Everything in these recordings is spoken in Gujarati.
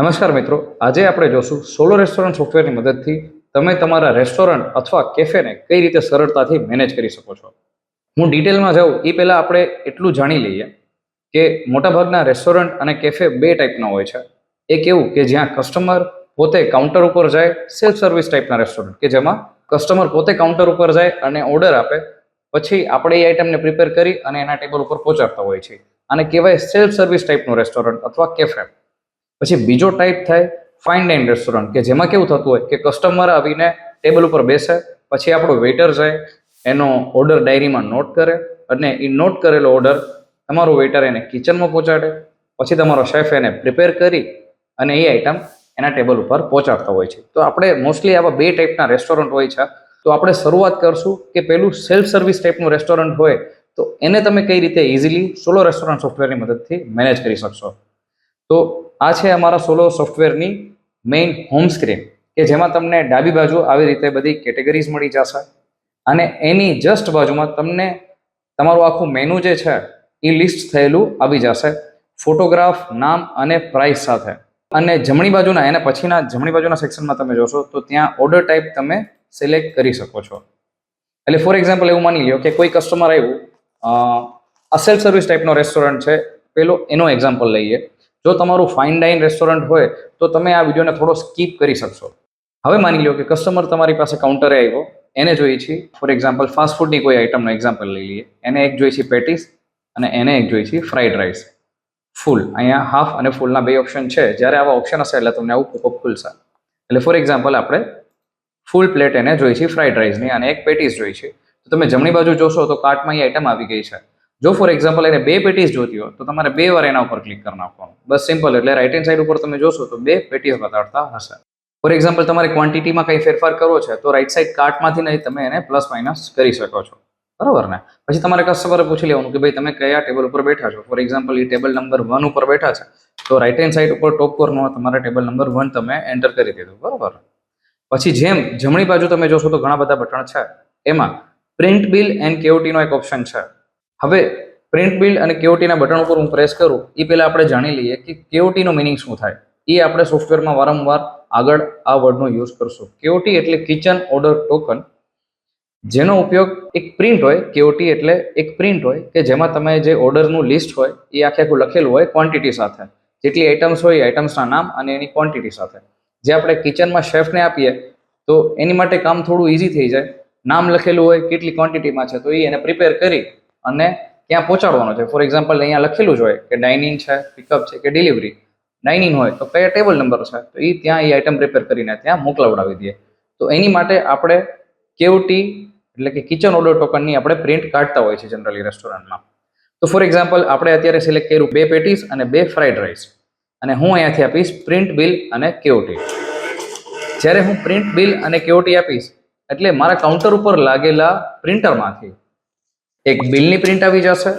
નમસ્કાર મિત્રો, આજે આપણે જોશું સોલો રેસ્ટોરન્ટ સોફ્ટવેરની મદદથી તમે તમારા રેસ્ટોરન્ટ અથવા કેફેને કઈ રીતે સરળતાથી મેનેજ કરી શકો છો. હું ડિટેલમાં જાઉં એ પહેલાં આપણે એટલું જાણી લઈએ કે મોટાભાગના રેસ્ટોરન્ટ અને કેફે બે ટાઈપના હોય છે. એક એવું કે જ્યાં કસ્ટમર પોતે કાઉન્ટર ઉપર જાય, સેલ્ફ સર્વિસ ટાઈપના રેસ્ટોરન્ટ, કે જેમાં કસ્ટમર પોતે કાઉન્ટર ઉપર જાય અને ઓર્ડર આપે, પછી આપણે એ આઈટમને પ્રિપેર કરી અને એના ટેબલ ઉપર પહોંચાડતા હોય છે. આને કહેવાય સેલ્ફ સર્વિસ ટાઈપનું રેસ્ટોરન્ટ અથવા કેફે. પછી બીજો ટાઈપ થાય ફાઇન ડાઇન રેસ્ટોરન્ટ કે જેમાં કેવું થતું હોય કે કસ્ટમર આવીને ટેબલ ઉપર બેસે, પછી આપણો વેઇટર જાય, એનો ઓર્ડર ડાયરીમાં નોટ કરે અને એ નોટ કરેલો ઓર્ડર તમારો વેઇટર એને કિચનમાં પહોંચાડે, પછી તમારો શેફ એને પ્રિપેર કરી અને એ આઈટમ એના ટેબલ ઉપર પહોંચાડતા હોય છે. તો આપણે મોસ્ટલી આવા બે ટાઈપના રેસ્ટોરન્ટ હોય છે. તો આપણે શરૂઆત કરશું કે પેલું સેલ્ફ સર્વિસ ટાઈપનું રેસ્ટોરન્ટ હોય, તો એને તમે કઈ રીતે ઇઝીલી સોલો રેસ્ટોરન્ટ સોફ્ટવેરની મદદથી મેનેજ કરી શકશો? તો આ છે અમારા સોલો સોફ્ટવેરની મેઇન હોમ સ્ક્રીન, કે જેમાં તમને ડાબી બાજુ આવી રીતે બધી કેટેગરીઝ મળી જશે. અને એની જસ્ટ બાજુમાં તમને તમારું આખું મેનુ જે છે, એ લિસ્ટ થયેલું આવી જશે. ફોટોગ્રાફ, નામ અને પ્રાઇસ સાથે. અને જમણી બાજુના, એના પછીના, જમણી બાજુના સેક્શનમાં તમે જોશો, તો ત્યાં ઓર્ડર ટાઈપ તમે સિલેક્ટ કરી શકો છો. એટલે ફોર એક્ઝામ્પલ એવું માની લ્યો કે કોઈ કસ્ટમર આવ્યું આ સેલ્ફ સર્વિસ ટાઈપનો રેસ્ટોરન્ટ છે, પેલો એનો એક્ઝામ્પલ લઈએ. જો તમારું ફાઇન ડાઇન રેસ્ટોરન્ટ હોય, તો તમે આ વિડીયોને થોડો સ્કીપ કરી શકશો. હવે માની લો કે કસ્ટમર તમારી પાસે કાઉન્ટરે આવ્યો. એને જોઈએ છે ફોર એક્ઝામ્પલ ફાસ્ટ ફૂડની કોઈ આઇટમનો એક્ઝામ્પલ લઈ લઈએ. એને એક જોઈએ છે પેટીસ અને એને એક જોઈએ છે ફ્રાઈડ રાઈસ ફૂલ અહીંયા હાફ અને ફૂલના બે ઓપ્શન છે. જ્યારે આવા ઓપ્શન હશે, એટલે તમને આવું પોપઅપ ખુલશે. એટલે ફોર એક્ઝામ્પલ આપણે ફૂલ પ્લેટ એને જોઈ છે ફ્રાઈડ રાઈસની અને એક પેટીસ જોઈ છે તો તમે જમણી બાજુ જોશો તો કાર્ટમાં એ આઈટમ આવી ગઈ છે. જો ફોર એક્ઝામ્પલ એને બે પેટીસ જોતી હોય, તો તમારે બે વાર એના ઉપર ક્લિક કરી નાખવાનું. બસ સિમ્પલ એટલે રાઇટ હેન્ડ સાઈડ ઉપર તમે જોશો તો બે પેટીસ બતાડતા હશે. ફોર એક્ઝામ્પલ તમારે ક્વોન્ટિટીમાં કંઈ ફેરફાર કરવો છે, તો રાઈટ સાઈડ કાર્ટમાંથી નહીં તમે એને પ્લસ માઇનસ કરી શકો છો. બરાબર ને? પછી તમારે કસ્ટમરે પૂછી લેવાનું કે ભાઈ, તમે કયા ટેબલ ઉપર બેઠા છો? ફોર એક્ઝામ્પલ એ ટેબલ નંબર વન ઉપર બેઠા છે, તો રાઇટ હેન્ડ સાઈડ ઉપર ટોપ કોર્નરમાં તમારે ટેબલ નંબર વન તમે એન્ટર કરી દીધું. બરાબર? પછી જેમ જમણી બાજુ તમે જોશો તો ઘણા બધા બટન છે. એમાં પ્રિન્ટ બિલ એન્ડ કેઓટીનો એક ઓપ્શન છે. હવે પ્રિન્ટ બિલ અને કેઓટીના બટન ઉપર હું પ્રેસ કરું એ પહેલાં આપણે જાણી લઈએ કે કેઓટીનો મિનિંગ શું થાય. એ આપણે સોફ્ટવેરમાં વારંવાર આગળ આ વર્ડનો યુઝ કરશું. કેઓટી એટલે કિચન ઓર્ડર ટોકન જેનો ઉપયોગ એક પ્રિન્ટ હોય કેઓટી એટલે એક પ્રિન્ટ હોય, કે જેમાં તમે જે ઓર્ડરનું લિસ્ટ હોય એ આખે આખું લખેલું હોય ક્વોન્ટિટી સાથે. જેટલી આઇટમ્સ હોય એ આઇટમ્સના નામ અને એની ક્વોન્ટિટી સાથે. જે આપણે કિચનમાં શેફને આપીએ, તો એની માટે કામ થોડું ઇઝી થઈ જાય. નામ લખેલું હોય, કેટલી ક્વોન્ટિટીમાં છે, તો એ એને પ્રિપેર કરી અને ત્યાં પહોંચાડવાનો છે? ફોર એક્ઝામ્પલ અહીંયા લખેલું જ હોય કે ડાઇનિંગ છે પિકઅપ છે કે ડિલિવરી ડાઇનિંગ હોય તો કયા ટેબલ નંબર છે? તો એ ત્યાં એ આઇટમ પ્રિપેર કરીને ત્યાં મોકલાવડાવી દઈએ. તો એની માટે આપણે કેવટી એટલે કે કિચન ઓર્ડર ટોકનની આપણે પ્રિન્ટ કાઢતા હોય છે જનરલી રેસ્ટોરન્ટમાં તો ફોર એક્ઝામ્પલ આપણે અત્યારે સિલેક્ટ કર્યું બે પેટીસ અને બે ફ્રાઈડ રાઈસ અને હું અહીંયાથી આપીશ પ્રિન્ટ બિલ અને કેવટી જ્યારે હું પ્રિન્ટ બિલ અને કેઓટી આપીશ, એટલે મારા કાઉન્ટર ઉપર લાગેલા પ્રિન્ટરમાંથી એક બિલની પ્રિન્ટ આવી જશે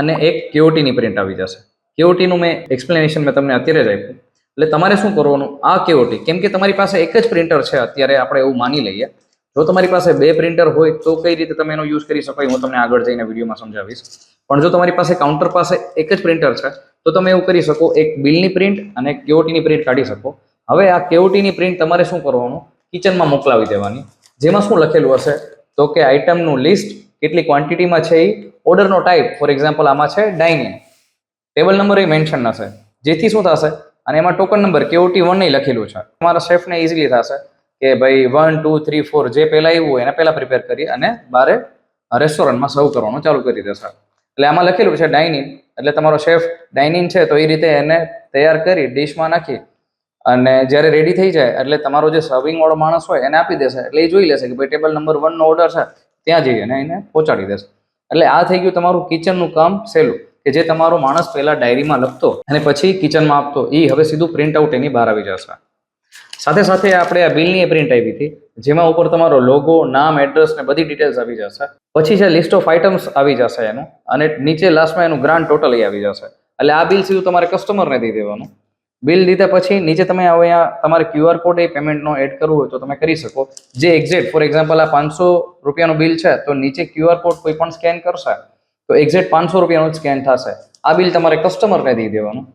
અને એક કેઓટીની પ્રિન્ટ આવી જશે. કેઓટીનું મેં એક્સપ્લેનેશન મેં તમને અત્યારે જ આપ્યું. એટલે તમારે શું કરવાનું? આ કેઓટી, કેમ કે તમારી પાસે એક જ પ્રિન્ટર છે, અત્યારે આપણે એવું માની લઈએ. જો તમારી પાસે બે પ્રિન્ટર હોય તો કઈ રીતે તમે એનો યુઝ કરી શકો હું તમને આગળ જઈને વિડીયોમાં સમજાવીશ. પણ જો તમારી પાસે કાઉન્ટર પાસે એક જ પ્રિન્ટર છે, તો તમે એવું કરી શકો, એક બિલની પ્રિન્ટ અને કેઓટીની પ્રિન્ટ કાઢી શકો. હવે આ કેઓટીની પ્રિન્ટ તમારે શું કરવાનું? કિચનમાં મોકલાવી દેવાની. જેમાં શું લખેલું હશે? તો કે આઇટમનું લિસ્ટ કેટલી ક્વોન્ટિટીમાં છે એ ઓર્ડરનો ટાઈપ ફોર એક્ઝામ્પલ આમાં છે ડાઇનિંગ ટેબલ નંબર એ મેન્શન હશે જેથી શું થશે? અને એમાં ટોકન નંબર કેઓટી વન નહીં લખેલું છે. તમારા શેફને ઇઝીલી થશે કે ભાઈ વન ટુ થ્રી ફોર જે પહેલાં આવ્યું હોય એને પહેલાં પ્રિપેર કરી અને બારે રેસ્ટોરન્ટમાં સર્વ કરવાનું ચાલુ કરી દેશે. એટલે આમાં લખેલું છે ડાઇનિંગ એટલે તમારો શેફ ડાઇનિંગ છે તો એ રીતે એને તૈયાર કરી ડિશમાં નાખી અને જ્યારે રેડી થઈ જાય, એટલે તમારો જે સર્વિંગ વાળો માણસ હોય એને આપી દેશે. એટલે એ જોઈ લેશે કે ભાઈ ટેબલ નંબર વનનો ઓર્ડર છે. ત્યાં જઈ અને એને પહોંચાડી દેશે. એટલે આ થઈ ગયું તમારું કિચનનું કામ સહેલું, કે જે તમારો માણસ પહેલાં ડાયરીમાં લખતો અને પછી કિચનમાં આપતો એ હવે સીધું પ્રિન્ટ આઉટ એની બહાર આવી જશે. સાથે સાથે આપણે આ બિલની પ્રિન્ટ આવી હતી, જેમાં ઉપર તમારો લોગો નામ એડ્રેસ ને બધી ડિટેલ્સ આવી જશે. પછી છે લિસ્ટ ઓફ આઇટમ્સ આવી જશે એનું, અને નીચે લાસ્ટમાં એનું ગ્રાન્ડ ટોટલ આવી જશે. એટલે આ બિલ સીધું તમારે કસ્ટમરને દઈ દેવાનું. બિલ લીધા પછી નીચે તમે હવે અહીંયા તમારે ક્યુઆર કોડ એ પેમેન્ટનો એડ કરવું હોય તો તમે કરી શકો. જે એક્ઝેક્ટ ફોર એક્ઝામ્પલ આ પાંચસો રૂપિયાનું બિલ છે, તો નીચે ક્યુઆર કોડ કોઈ પણ સ્કેન કરશે, તો એક્ઝેક્ટ પાંચસો રૂપિયાનું જ સ્કેન થશે. આ બિલ તમારે કસ્ટમરને દઈ દેવાનું.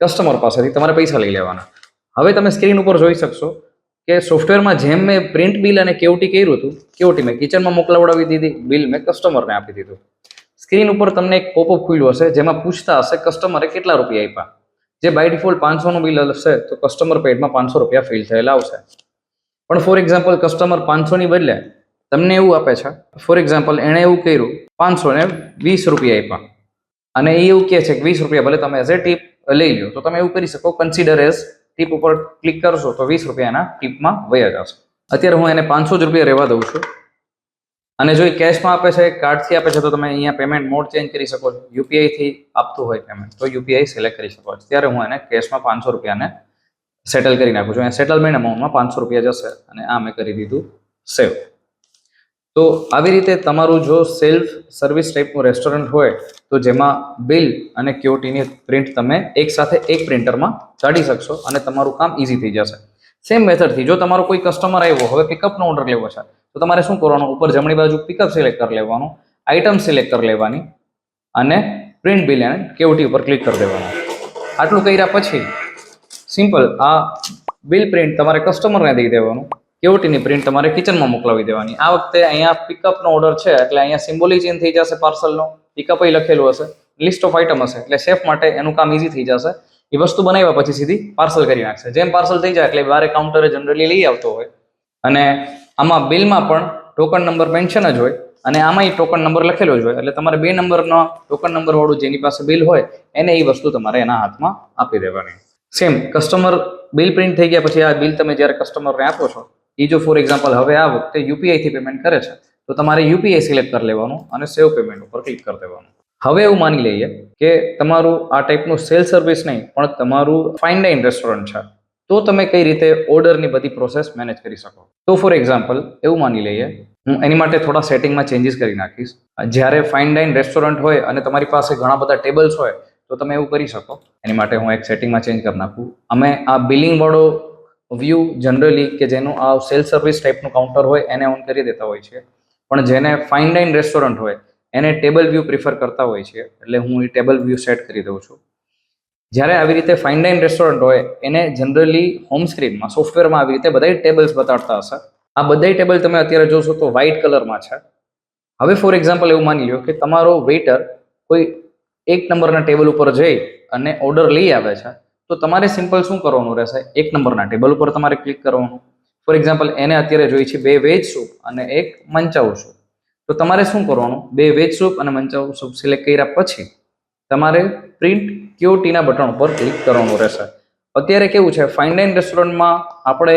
કસ્ટમર પાસેથી તમારે પૈસા લઈ લેવાના. હવે તમે સ્ક્રીન ઉપર જોઈ શકશો કે સોફ્ટવેરમાં જેમ મેં પ્રિન્ટ બિલ અને કેવટી કર્યું હતું, કેવટી મેં કિચનમાં મોકલાવડાવી દીધી, બિલ મેં કસ્ટમરને આપી દીધું. સ્ક્રીન ઉપર તમને એક પોપઅપ ખુલ્યું હશે, જેમાં પૂછતા હશે કસ્ટમરે કેટલા રૂપિયા આપ્યા. જે બાય ડિફોલ્ટ પાંચસોનું બિલ હશે, તો કસ્ટમર પેડમાં પાંચસો રૂપિયા ફિલ થયેલા આવશે. પણ ફોર એક્ઝામ્પલ કસ્ટમર પાંચસોની બદલે તમને એવું આપે છે ફોર એક્ઝામ્પલ એણે એવું કર્યું પાંચસો ને વીસ રૂપિયા આપ્યા. અને એ એવું કહે છે કે વીસ રૂપિયા, ભલે તમે એઝ એ ટીપ લઈ લો તો તમે એવું કરી શકો કન્સિડર એઝ ટીપ ઉપર ક્લિક કરશો, તો વીસ રૂપિયાના ટીપમાં વયા જશે. અત્યારે હું એને પાંચસો જ રૂપિયા રહેવા દઉં છું. અને જો એ કેશમાં આપે છે કાર્ડથી આપે છે, તો તમે અહીંયા પેમેન્ટ મોડ ચેન્જ કરી શકો છો. યુપીઆઈથી આપતું હોય પેમેન્ટ તો યુપીઆઈ સિલેક્ટ કરી શકો છો. ત્યારે હું એને કેશમાં પાંચસો રૂપિયાને સેટલ કરી નાખું છું. અહીંયા સેટલમેન્ટ અમાઉન્ટમાં પાંચસો રૂપિયા જશે અને આ મેં કરી દીધું સેવ તો આવી રીતે તમારું જો સેલ્ફ સર્વિસ ટાઈપનું રેસ્ટોરન્ટ હોય, તો જેમાં બિલ અને ક્યુટીની પ્રિન્ટ તમે એક સાથે એક પ્રિન્ટરમાં કાઢી શકશો અને તમારું કામ ઇઝી થઈ જશે. સેમ મેથડથી જો તમારો કોઈ કસ્ટમર આવ્યો, હવે પિકઅપનો ઓર્ડર લેવો છે તો તમારે શું કરવાનું? ઉપર જમણી બાજુ પિકઅપ સિલેક્ટ કરી લેવાનું આઇટમ સિલેક્ટ કરી લેવાની અને પ્રિન્ટ બિલ એન્ડ કેવટી ઉપર ક્લિક કરી દેવાનું. આટલું કર્યા પછી સિમ્પલ આ બિલ પ્રિન્ટ તમારે કસ્ટમરને દઈ દેવાનું, કેવટીની પ્રિન્ટ તમારે કિચનમાં મોકલાવી દેવાની. આ વખતે અહીંયા પિકઅપનો ઓર્ડર છે, એટલે અહીંયા સિમ્બોલી ચેન્જ થઈ જશે પાર્સલનો પિકઅપ લખેલું હશે. લિસ્ટ ઓફ આઇટમ હશે, એટલે શેફ માટે એનું કામ ઇઝી થઈ જશે. એ વસ્તુ બનાવ્યા પછી સીધી પાર્સલ કરી નાખશે. જેમ પાર્સલ થઈ જાય એટલે બારે કાઉન્ટરે જનરલી લઈ આવતો હોય. અને આમાં બિલમાં પણ ટોકન નંબર મેન્શન જ હોય અને આમાં એ ટોકન નંબર લખેલો જ હોય. એટલે તમારે બે નંબરનો ટોકન નંબરવાળું જેની પાસે બિલ હોય, એને એ વસ્તુ તમારે એના હાથમાં આપી દેવાની. સેમ કસ્ટમર બિલ પ્રિન્ટ થઈ ગયા પછી આ બિલ તમે જ્યારે કસ્ટમરને આપો છો, એ જો ફોર એક્ઝામ્પલ હવે આ વખતે યુપીઆઈથી પેમેન્ટ કરે છે, તો તમારે યુપીઆઈ સિલેક્ટ કરી લેવાનું અને સેવ પેમેન્ટ ઉપર ક્લિક કરી દેવાનું. હવે એવું માની લઈએ કે તમારું આ ટાઈપનું સેલ સર્વિસ નહીં, પણ તમારું ફાઇન ડાઇન રેસ્ટોરન્ટ છે. તો તમે કઈ રીતે ઓર્ડરની બધી પ્રોસેસ મેનેજ કરી શકો? તો ફોર એક્ઝામ્પલ એવું માની લઈએ, હું એની માટે થોડા સેટિંગમાં ચેન્જીસ કરી નાખીશ. જ્યારે ફાઇન ડાઇન રેસ્ટોરન્ટ હોય અને તમારી પાસે ઘણા બધા ટેબલ્સ હોય, તો તમે એવું કરી શકો. એની માટે હું એક સેટિંગમાં ચેન્જ કરી નાખું. અમે આ બિલિંગ વાળો વ્યૂ જનરલી કે જેનું આ સેલ સર્વિસ ટાઈપનું કાઉન્ટર હોય, એને ઓન કરી દેતા હોય છે. પણ જેને ફાઇન ડાઇન રેસ્ટોરન્ટ હોય, એને ટેબલ વ્યૂ પ્રિફર કરતા હોય છે. એટલે હું એ ટેબલ વ્યૂ સેટ કરી દઉં છું. જ્યારે આવી રીતે ફાઇન ડાઇન રેસ્ટોરન્ટ હોય, એને જનરલી હોમ સ્ક્રીનમાં સોફ્ટવેરમાં આવી રીતે બધા ટેબલ્સ બતાડતા હશે. આ બધા ટેબલ તમે અત્યારે જોશો તો વ્હાઇટ કલરમાં છે. હવે ફોર એક્ઝામ્પલ એવું માની લ્યો કે તમારો વેઇટર કોઈ એક નંબરના ટેબલ ઉપર જઈ અને ઓર્ડર લઈ આવે છે, તો તમારે સિમ્પલ શું કરવાનું રહેશે? એક નંબરના ટેબલ ઉપર તમારે ક્લિક કરવાનું. ફોર એક્ઝામ્પલ એને અત્યારે જોઈ છે બે વેજ સૂપ અને એક મંચાઉ સૂપ તો તમારે શું કરવાનું? બે વેજ સૂપ અને મંચાઉ સૂપ સિલેક્ટ કર્યા પછી તમારે પ્રિન્ટ ક્યુટીના બટન ઉપર ક્લિક કરવાનું રહેશે. અત્યારે કેવું છે ફાઇન ડાઇન રેસ્ટોરન્ટમાં આપણે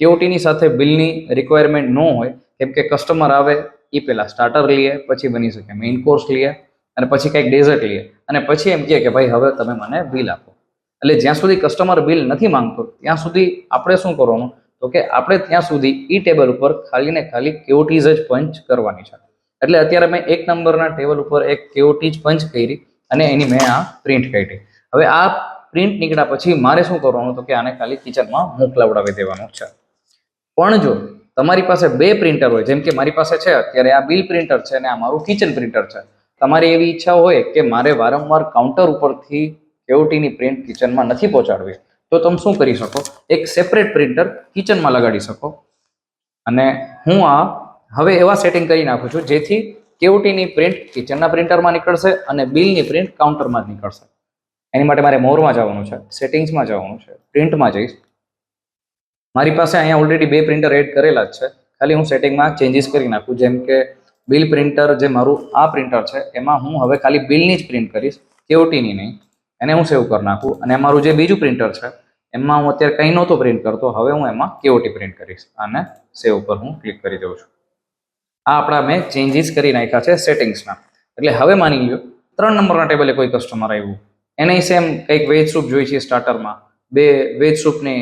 કેઓટીની સાથે બિલની રિક્વાયરમેન્ટ ન હોય, કેમ કે કસ્ટમર આવે એ પહેલાં સ્ટાર્ટર લઈએ પછી બની શકે મેઇન કોર્સ લઈએ અને પછી કંઈક ડેઝર્ટ લઈએ અને પછી એમ કહે કે ભાઈ હવે તમે મને બિલ આપો. એટલે જ્યાં સુધી કસ્ટમર બિલ નથી માંગતો, ત્યાં સુધી આપણે શું કરવાનું? તો કે આપણે ત્યાં સુધી ઈ ટેબલ ઉપર ખાલી ને ખાલી કેઓટીઝ જ પંચ કરવાની છે. એટલે અત્યારે મેં એક નંબરના ટેબલ ઉપર એક કેઓટી જ પંચ કરી અને એની મેં આ પ્રિન્ટ કાઢી હવે આ પ્રિન્ટ નીકળ્યા પછી મારે શું કરવાનું તો કે આને ખાલી કિચનમાં મોકલાવડાવી દેવાનું છે. પણ જો તમારી પાસે બે પ્રિન્ટર હોય, જેમ કે મારી પાસે છે, અત્યારે આ બિલ પ્રિન્ટર છે અને આ મારું કિચન પ્રિન્ટર છે. તમારી એવી ઈચ્છા હોય કે મારે વારંવાર કાઉન્ટર ઉપરથી કેઓટીની પ્રિન્ટ કિચનમાં નથી પહોંચાડવી, તો તમે શું કરી શકો? એક સેપરેટ પ્રિન્ટર કિચનમાં લગાડી શકો. અને હું આ હવે એવા સેટિંગ કરી નાખું છું, જેથી કેઓટીની પ્રિન્ટ કિચનના પ્રિન્ટરમાં નીકળશે અને બિલની પ્રિન્ટ કાઉન્ટરમાં જ નીકળશે. એની માટે મારે મોરમાં જવાનું છે, સેટિંગ્સમાં જવાનું છે, પ્રિન્ટમાં જઈશ. મારી પાસે અહીંયા ઓલરેડી બે પ્રિન્ટર એડ કરેલા જ છે. ખાલી હું સેટિંગમાં ચેન્જીસ કરી નાખું, જેમ કે બિલ પ્રિન્ટર જે મારું આ પ્રિન્ટર છે, એમાં હું હવે ખાલી બિલની જ પ્રિન્ટ કરીશ કેઓટીની નહીં. એને હું સેવ કરી નાખું અને મારું જે બીજું પ્રિન્ટર છે, એમાં હું અત્યારે કંઈ નહોતો પ્રિન્ટ કરતો, હવે હું એમાં કેઓટી પ્રિન્ટ કરીશ અને સેવ ઉપર હું ક્લિક કરી દઉં છું. આ આપણા મેં ચેન્જીસ કરી નાખ્યા છે સેટિંગ્સના એટલે હવે માની લ્યો, ત્રણ નંબરના ટેબલે કોઈ કસ્ટમર આવ્યું. એને સેમ કંઈક વેજ સૂપ જોઈ છે સ્ટાર્ટરમાં બે વેજ સૂપની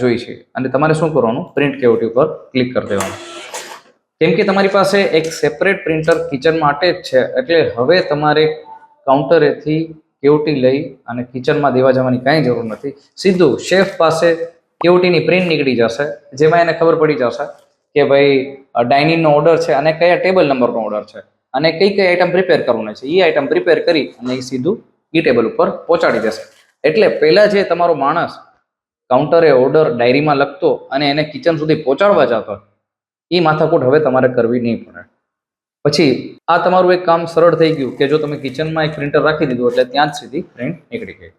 જોઈ છે. અને તમારે શું કરવાનું? પ્રિન્ટ કેવટી ઉપર ક્લિક કરી દેવાનું. કેમ કે તમારી પાસે એક સેપરેટ પ્રિન્ટર કિચન માટે જ છે. એટલે હવે તમારે કાઉન્ટરેથી કેવટી લઈ અને કિચનમાં દેવા જવાની કાંઈ જરૂર નથી. સીધું શેફ પાસે કેવટીની પ્રિન્ટ નીકળી જશે, જેમાં એને ખબર પડી જશે કે ભાઈ ડાઇનિંગનો ઓર્ડર છે અને કયા ટેબલ નંબરનો ઓર્ડર છે અને કઈ કઈ આઈટમ પ્રિપેર કરવાની છે. એ આઈટમ પ્રિપેર કરી અને એ સીધું એ ટેબલ ઉપર પહોંચાડી દેશે. એટલે પહેલાં જે તમારો માણસ કાઉન્ટરે ઓર્ડર ડાયરીમાં લખતો અને એને કિચન સુધી પહોંચાડવા જતો એ માથાકૂટ હવે તમારે કરવી નહીં પડે. પછી આ તમારું એક કામ સરળ થઈ ગયું કે જો તમે કિચનમાં એક પ્રિન્ટર રાખી દીધું એટલે ત્યાં જ સીધી પ્રિન્ટ નીકળી ગઈ.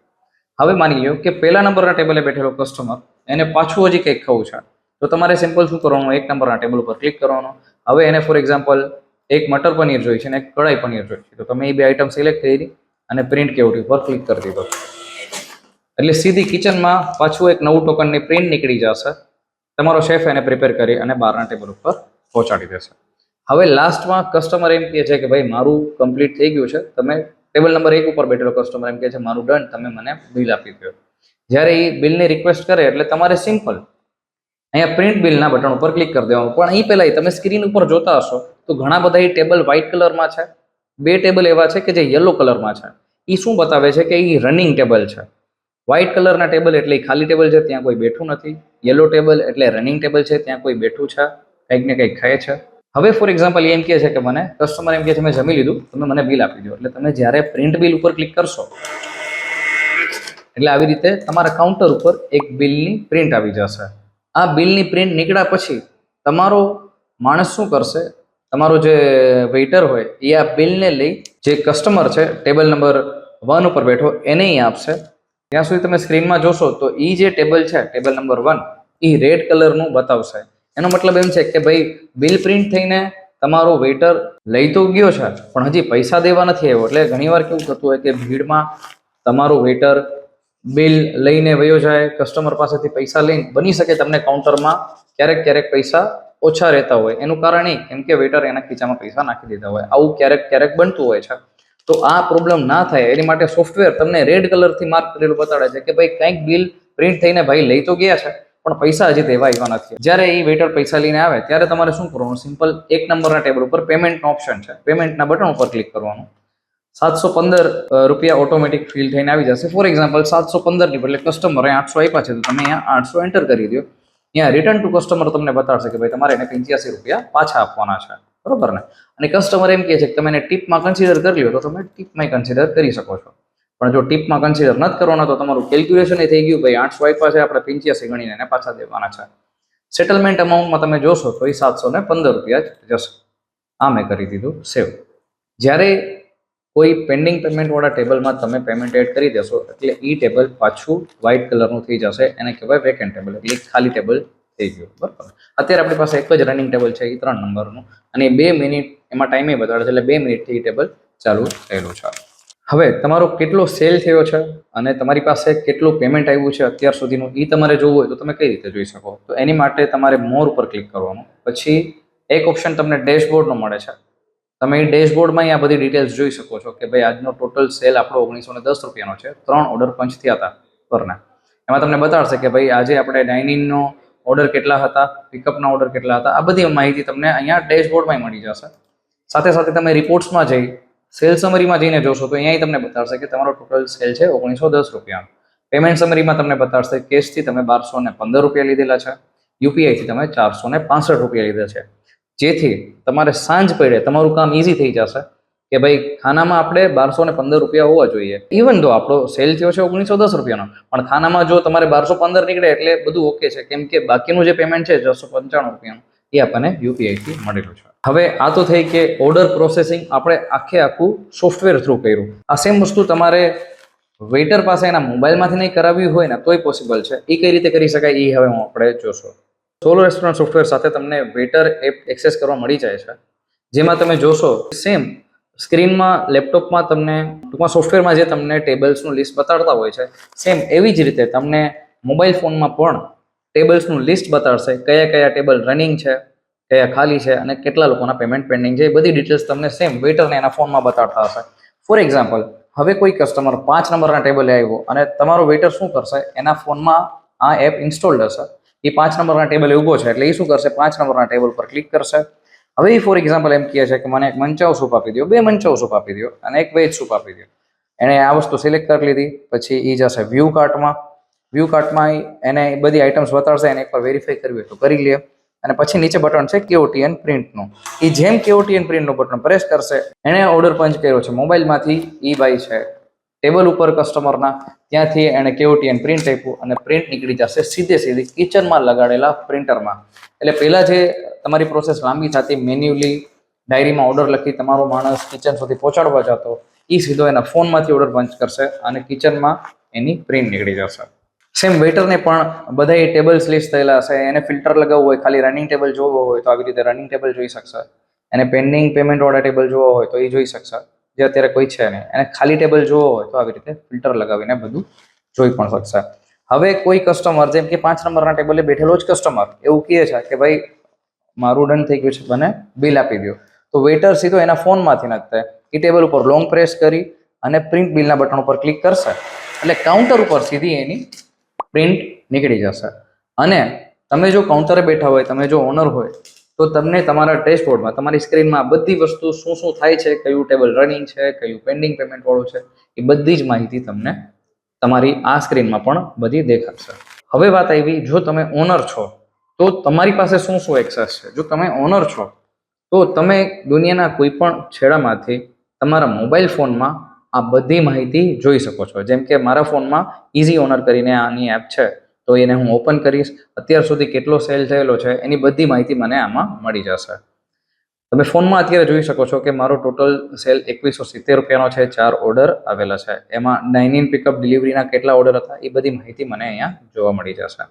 હવે માની લો કે પહેલા નંબરના ટેબલે બેઠેલો કસ્ટમર એને પાછું હજી કંઈક ખાવું છે. તો તમારે સિમ્પલ શું કરવાનું? એક નંબરના ટેબલ ઉપર ક્લિક કરવાનું. હવે એને ફોર એક્ઝામ્પલ એક મટર પનીર જોઈ છે અને એક કઢાઈ પનીર જોઈ છે. તો તમે એ બે આઈટમ સિલેક્ટ કરી અને પ્રિન્ટ કેવટી ઉપર ક્લિક કરી દીધો. એટલે સીધી કિચનમાં પાછું એક નવું ટોકનની પ્રિન્ટ નીકળી જશે. તમારો શેફ એને પ્રિપેર કરી અને બહારના ટેબલ ઉપર પહોંચાડી દેશે. હવે લાસ્ટમાં કસ્ટમર એમ કહે છે કે ભાઈ, મારું કમ્પ્લીટ થઈ ગયું છે. તમે ટેબલ નંબર એક ઉપર બેઠેલો કસ્ટમર એમ કહે છે, મારું ડન તમે મને બિલ આપી દો જ્યારે એ બિલની રિક્વેસ્ટ કરે, એટલે તમારે સિમ્પલ અહીંયા પ્રિન્ટ બિલના બટન ઉપર ક્લિક કરી દેવાનું. પણ અહીં પહેલાં તમે સ્ક્રીન ઉપર જોતા હશો તો ઘણા બધા એ ટેબલ વ્હાઇટ કલરમાં છે. બે ટેબલ એવા છે કે જે યલો કલરમાં છે. એ શું બતાવે છે કે એ રનિંગ ટેબલ છે. વ્હાઇટ કલરના ટેબલ એટલે ખાલી ટેબલ છે, ત્યાં કોઈ બેઠું નથી. યલો ટેબલ એટલે રનિંગ ટેબલ છે, ત્યાં કોઈ બેઠું છે, કંઈક ને કંઈક ખાય છે. હવે ફોર એક્ઝામ્પલ એમ કહે છે કે મને કસ્ટમર એમ કહે છે, મેં જમી લીધું, તમે મને બિલ આપી દો એટલે તમે જ્યારે પ્રિન્ટ બિલ ઉપર ક્લિક કરશો, એટલે આવી રીતે તમારા કાઉન્ટર ઉપર એક બિલની પ્રિન્ટ આવી જશે. આ બિલની પ્રિન્ટ નીકળ્યા પછી તમારો માણસ શું કરશે? તમારો જે વેઇટર હોય, એ આ બિલને લઈ જે કસ્ટમર છે ટેબલ નંબર વન ઉપર બેઠો, એને આપશે. ત્યાં સુધી તમે સ્ક્રીનમાં જોશો તો એ જે ટેબલ છે ટેબલ નંબર વન એ રેડ કલરનું બતાવશે. એનો મતલબ એમ છે કે ભાઈ, બિલ પ્રિન્ટ થઈને તમારો વેઇટર લઈ તો ગયો છે, પણ હજી પૈસા દેવા નથી આવ્યો. એટલે ઘણીવાર કેવું થતું હોય કે ભીડમાં તમારો વેઇટર બિલ લઈને વયો જાય કસ્ટમર પાસેથી પૈસા લઈને બની શકે તમને કાઉન્ટરમાં ક્યારેક ક્યારેક પૈસા ઓછા રહેતા હોય. એનું કારણ એ, કેમ કે વેટર એના ખીચામાં પૈસા નાખી દીધા હોય. આવું ક્યારેક ક્યારેક બનતું હોય છે. તો આ પ્રોબ્લેમ ના થાય. એની માટે સોફ્ટવેર તમને રેડ કલરથી માર્ક કરેલું બતાડે છે કે ભાઈ કંઈક બિલ પ્રિન્ટ થઈને ભાઈ લઈ તો ગયા છે, પણ પૈસા હજી દેવા આવ્યા નથી. જ્યારે એ વેટર પૈસા લઈને આવે, ત્યારે તમારે શું કરવાનું? સિમ્પલ એક નંબરના ટેબલ ઉપર પેમેન્ટનો ઓપ્શન છે. પેમેન્ટના બટન ઉપર ક્લિક કરવાનું. સાતસો પંદર રૂપિયા ઓટોમેટિક ફિલ થઈને આવી જશે. ફોર એક્ઝામ્પલ સાતસો પંદરની એટલે કસ્ટમર અહીંયા આઠસો આપ્યા છે, તો તમે અહીંયા આઠસો એન્ટર કરી દો. અહીંયા રિટર્ન ટુ કસ્ટમર તમને બતાડશે કે ભાઈ તમારે એને પંચ્યાસી રૂપિયા પાછા આપવાના છે. બરોબર ને? અને કસ્ટમર એમ કહે છે કે તમે એને ટીપમાં કન્સિડર કરી લો, તો તમે ટીપમાં કન્સિડર કરી શકો છો. પણ જો ટીપમાં કન્સિડર નથી કરવાના, તો તમારું કેલ્ક્યુલેશન એ થઈ ગયું, ભાઈ આઠસો આપ્યા છે, આપણે પંચ્યાસી ગણીને એને પાછા દેવાના છે. સેટલમેન્ટ અમાઉન્ટમાં તમે જોશો તો એ સાતસો ને પંદર રૂપિયા જશે. આ મેં કરી દીધું સેવ જ્યારે કોઈ પેન્ડિંગ પેમેન્ટવાળા ટેબલમાં તમે પેમેન્ટ એડ કરી દેશો, એટલે એ ટેબલ પાછું વ્હાઇટ કલરનું થઈ જશે, એને કહેવાય વેકેન્ટ ટેબલ, એટલે ખાલી ટેબલ થઈ ગયું, બરાબર? અત્યારે આપણી પાસે એક જ રનિંગ ટેબલ છે એ ત્રણ નંબરનું, અને બે મિનિટ, એમાં ટાઈમે બતાડે છે, એટલે બે મિનિટથી એ ટેબલ ચાલુ થયેલું છે. હવે, તમારો કેટલો સેલ થયો છે, અને તમારી પાસે કેટલું પેમેન્ટ આવ્યું છે અત્યાર સુધીનું એ તમારે જોવું હોય તો તમે કઈ રીતે જોઈ શકો? તો એની માટે તમારે મોર ઉપર ક્લિક કરવાનું. પછી એક ઓપ્શન તમને ડેશબોર્ડનો મળે છે. તમે એ ડેશબોર્ડમાં અહીંયા બધી ડિટેલ્સ જોઈ શકો છો કે ભાઈ આજનો ટોટલ સેલ આપણો ઓગણીસો દસ રૂપિયાનો છે. ત્રણ ઓર્ડર પંચ થયા હતા પરના. એમાં તમને બતાડશે કે ભાઈ આજે આપણે ડાઇનિંગનો ઓર્ડર કેટલા હતા પિકઅપના ઓર્ડર કેટલા હતા, આ બધી માહિતી તમને અહીંયા ડેશબોર્ડમાં મળી જશે. સાથે સાથે તમે રિપોર્ટ્સમાં જઈ સેલ સમરીમાં જઈને જોશો તો અહીંયા તમને બતાડશે કે તમારો ટોટલ સેલ છે ઓગણીસો દસ રૂપિયાનો. પેમેન્ટ સમરીમાં તમને બતાડશે કેશથી તમે બારસો ને પંદર રૂપિયા લીધેલા છે, યુપીઆઈથી તમે ચારસો ને રૂપિયા લીધા છે. જેથી તમારે સાંજ પડે, તમારું કામ ઇઝી થઈ જશે કે ભાઈ ખાનામાં આપણે બારસો ને પંદર રૂપિયા હોવા જોઈએ. ઇવન તો આપણો સેલ થયો છે ઓગણીસો દસ રૂપિયાનો, પણ ખાનામાં જો તમારે બારસો પંદર નીકળે એટલે બધું ઓકે છે. કેમ કે બાકીનું જે પેમેન્ટ છે છસો પંચાણું રૂપિયાનું, એ આપણને યુપીઆઈથી મળેલું છે. હવે આ તો થઈ કે ઓર્ડર પ્રોસેસિંગ આપણે આખે આખું સોફ્ટવેર થ્રુ કર્યું. આ સેમ વસ્તુ તમારે વેઇટર પાસે એના મોબાઈલમાંથી નહીં કરાવી હોય ને, તોય પોસિબલ છે. એ કઈ રીતે કરી શકાય, એ હવે હું આપણે જોશો. સોલો રેસ્ટોરન્ટ સોફ્ટવેર સાથે તમને વેટર એપ એક્સેસ કરવા મળી જાય છે. જેમાં તમે જોશો સેમ સ્ક્રીનમાં, લેપટોપમાં તમને, ટૂંકમાં સોફ્ટવેરમાં જે તમને ટેબલ્સનું લિસ્ટ બતાડતા હોય છે સેમ એવી જ રીતે તમને મોબાઈલ ફોનમાં પણ ટેબલ્સનું લિસ્ટ બતાડશે કયા કયા ટેબલ રનિંગ છે, કયા ખાલી છે અને કેટલા લોકોના પેમેન્ટ પેન્ડિંગ છે, એ બધી ડિટેલ્સ તમને સેમ વેટરને એના ફોનમાં બતાડતા હશે. ફોર એક્ઝામ્પલ હવે કોઈ કસ્ટમર પાંચ નંબરના ટેબલે આવ્યો અને તમારો વેટર શું કરશે? એના ફોનમાં આ એપ ઇન્સ્ટોલ્ડ હશે. એ પાંચ નંબરના ટેબલે ઊભો છે, એટલે એ શું કરશે? પાંચ નંબરના ટેબલ પર ક્લિક કરશે. હવે એ ફોર એક્ઝામ્પલ એમ કહે છે કે મને એક મંચાવ સૂપ આપી દો બે મંચાવ સૂપ આપી દો અને એક વેજ સૂપ આપી દો એણે આ વસ્તુ સિલેક્ટ કરી લીધી, પછી એ જશે વ્યૂ કાર્ટમાં વ્યૂ કાર્ટમાં એને બધી આઇટમ્સ બતાડશે, એને એકવાર વેરીફાઈ કરવી હોય તો કરી લે. અને પછી નીચે બટન છે કેઓટીએન પ્રિન્ટનું એ જેમ કેઓટીએન પ્રિન્ટનું બટન પ્રેસ કરશે, એણે ઓર્ડર પંચ કર્યો છે. મોબાઈલમાંથી ઈ બાય છે. ટેબલ ઉપર કસ્ટમરના ત્યાંથી એણે કેઓટી એન્ડ પ્રિન્ટ આપ્યું અને પ્રિન્ટ નીકળી જશે સીધે સીધી કિચનમાં લગાડેલા પ્રિન્ટરમાં એટલે પહેલાં જે તમારી પ્રોસેસ લાંબી થતી મેન્યુઅલી ડાયરીમાં ઓર્ડર લખી તમારો માણસ કિચન સુધી પહોંચાડવા જતો એ સીધો એના ફોનમાંથી ઓર્ડર પંચ કરશે અને કિચનમાં એની પ્રિન્ટ નીકળી જશે. સેમ વેઇટરને પણ બધા એ ટેબલ્સ લિસ્ટ થયેલા હશે, એને ફિલ્ટર લગાવવું હોય, ખાલી રનિંગ ટેબલ જોવો હોય તો આવી રીતે રનિંગ ટેબલ જોઈ શકશે. એને પેન્ડિંગ પેમેન્ટ વાળા ટેબલ જોવો હોય તો એ જોઈ શકશે. જે અત્યારે કોઈ છે નહીં. એને ખાલી ટેબલ જોવો હોય તો આવી રીતે ફિલ્ટર લગાવીને બધું જોઈ પણ શકશે. હવે કોઈ કસ્ટમર જેમ કે પાંચ નંબરના ટેબલે બેઠેલો જ કસ્ટમર એવું કહે છે કે ભાઈ, મારું ડન થઈ ગયું છે, મને બિલ આપી દો તો વેટર સીધો એના ફોનમાંથી નથી એ ટેબલ ઉપર લોંગ પ્રેસ કરી અને પ્રિન્ટ બિલના બટન ઉપર ક્લિક કરશે. એટલે કાઉન્ટર ઉપર સીધી એની પ્રિન્ટ નીકળી જશે. અને તમે જો કાઉન્ટરે બેઠા હોય, તમે જો ઓનર હોય તો તમને તમારા ડેશબોર્ડમાં તમારી સ્ક્રીનમાં બધી વસ્તુ શું શું થાય છે, કયું ટેબલ રનિંગ છે, કયું પેન્ડિંગ પેમેન્ટ વાળું છે, એ બધી જ માહિતી તમને તમારી આ સ્ક્રીનમાં પણ બધી દેખાશે. હવે વાત આવી, જો તમે ઓનર છો, તો તમારી પાસે શું શું એક્સેસ છે? જો તમે ઓનર છો, તો તમે દુનિયાના કોઈ પણ છેડામાંથી તમારા મોબાઈલ ફોનમાં આ બધી માહિતી જોઈ શકો છો. જેમ કે મારા ફોનમાં ઇઝી ઓનર કરીને આની એપ છે. તો એને હું ઓપન કરીશ. અત્યાર સુધી કેટલો સેલ થયેલો છે, એની બધી માહિતી મને આમાં મળી જશે. તમે ફોનમાં અત્યારે જોઈ શકો છો કે મારો ટોટલ સેલ એકવીસો સિત્તેર રૂપિયાનો છે, ચાર ઓર્ડર આવેલા છે. એમાં ડાઇન ઇન પિકઅપ ડિલિવરીના કેટલા ઓર્ડર હતા, એ બધી માહિતી મને અહીંયા જોવા મળી જશે.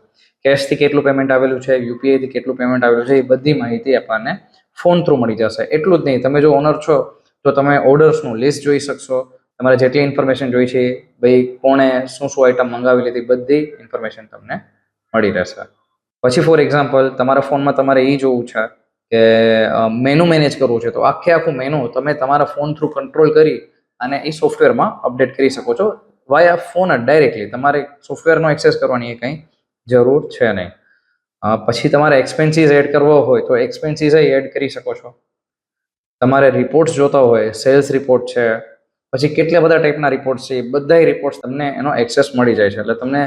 કેશથી કેટલું પેમેન્ટ આવેલું છે યુપીઆઈથી કેટલું પેમેન્ટ આવેલું છે, એ બધી માહિતી આપણને ફોન થ્રુ મળી જશે. એટલું જ નહીં, તમે જો ઓનર છો, તો તમે ઓર્ડર્સનું લિસ્ટ જોઈ શકશો. તમારે જેટલી ઇન્ફોર્મેશન જોઈ છે, ભાઈ કોણે શું શું આઈટમ મંગાવી લીધી, બધી ઇન્ફોર્મેશન તમને મળી રહેશે. પછી ફોર એક્ઝામ્પલ તમારા ફોનમાં તમારે એ જોવું છે કે મેનુ મેનેજ કરવું છે, તો આખે આખું મેનુ તમે તમારા ફોન થ્રુ કંટ્રોલ કરી અને એ સોફ્ટવેરમાં અપડેટ કરી શકો છો વાયા ફોન ડાયરેક્ટલી તમારે સોફ્ટવેરનો એક્સેસ કરવાની એ કંઈ જરૂર છે નહીં. પછી તમારે એક્સપેન્સીસ એડ કરવો હોય, તો એક્સપેન્સીસ એડ કરી શકો છો. તમારે રિપોર્ટ્સ જોતા હોય સેલ્સ રિપોર્ટ છે પછી કેટલા બધા ટાઈપના રિપોર્ટ્સ છે, એ બધાય રિપોર્ટ્સ તમને એનો એક્સેસ મળી જાય છે. એટલે તમને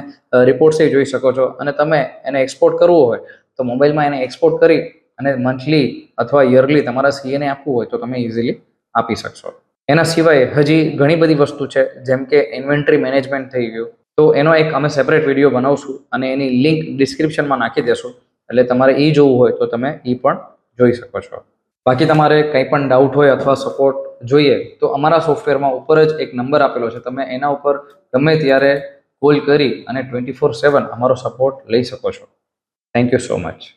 રિપોર્ટ્સ એ જોઈ શકો છો. અને તમે એને એક્સપોર્ટ કરવું હોય, તો મોબાઈલમાં એને એક્સપોર્ટ કરી અને મંથલી અથવા યરલી તમારા સીએને આપવું હોય, તો તમે ઇઝીલી આપી શકશો. એના સિવાય હજી ઘણી બધી વસ્તુ છે, જેમ કે ઇન્વેન્ટરી મેનેજમેન્ટ થઈ ગયું. તો એનો એક અમે સેપરેટ વીડિયો બનાવશું અને એની લિંક ડિસ્ક્રિપ્શનમાં નાખી દેશું. એટલે તમારે એ જોવું હોય તો તમે એ પણ જોઈ શકો છો. બાકી તમારે કંઈ પણ ડાઉટ હોય અથવા સપોર્ટ જોઈએ, તો અમારા સોફ્ટવેરમાં ઉપર જ એક નંબર આપેલો છે. તમે એના ઉપર ગમે ત્યારે કોલ કરી અને ટ્વેન્ટી ફોર સેવન અમારો સપોર્ટ લઈ શકો છો. Thank you so much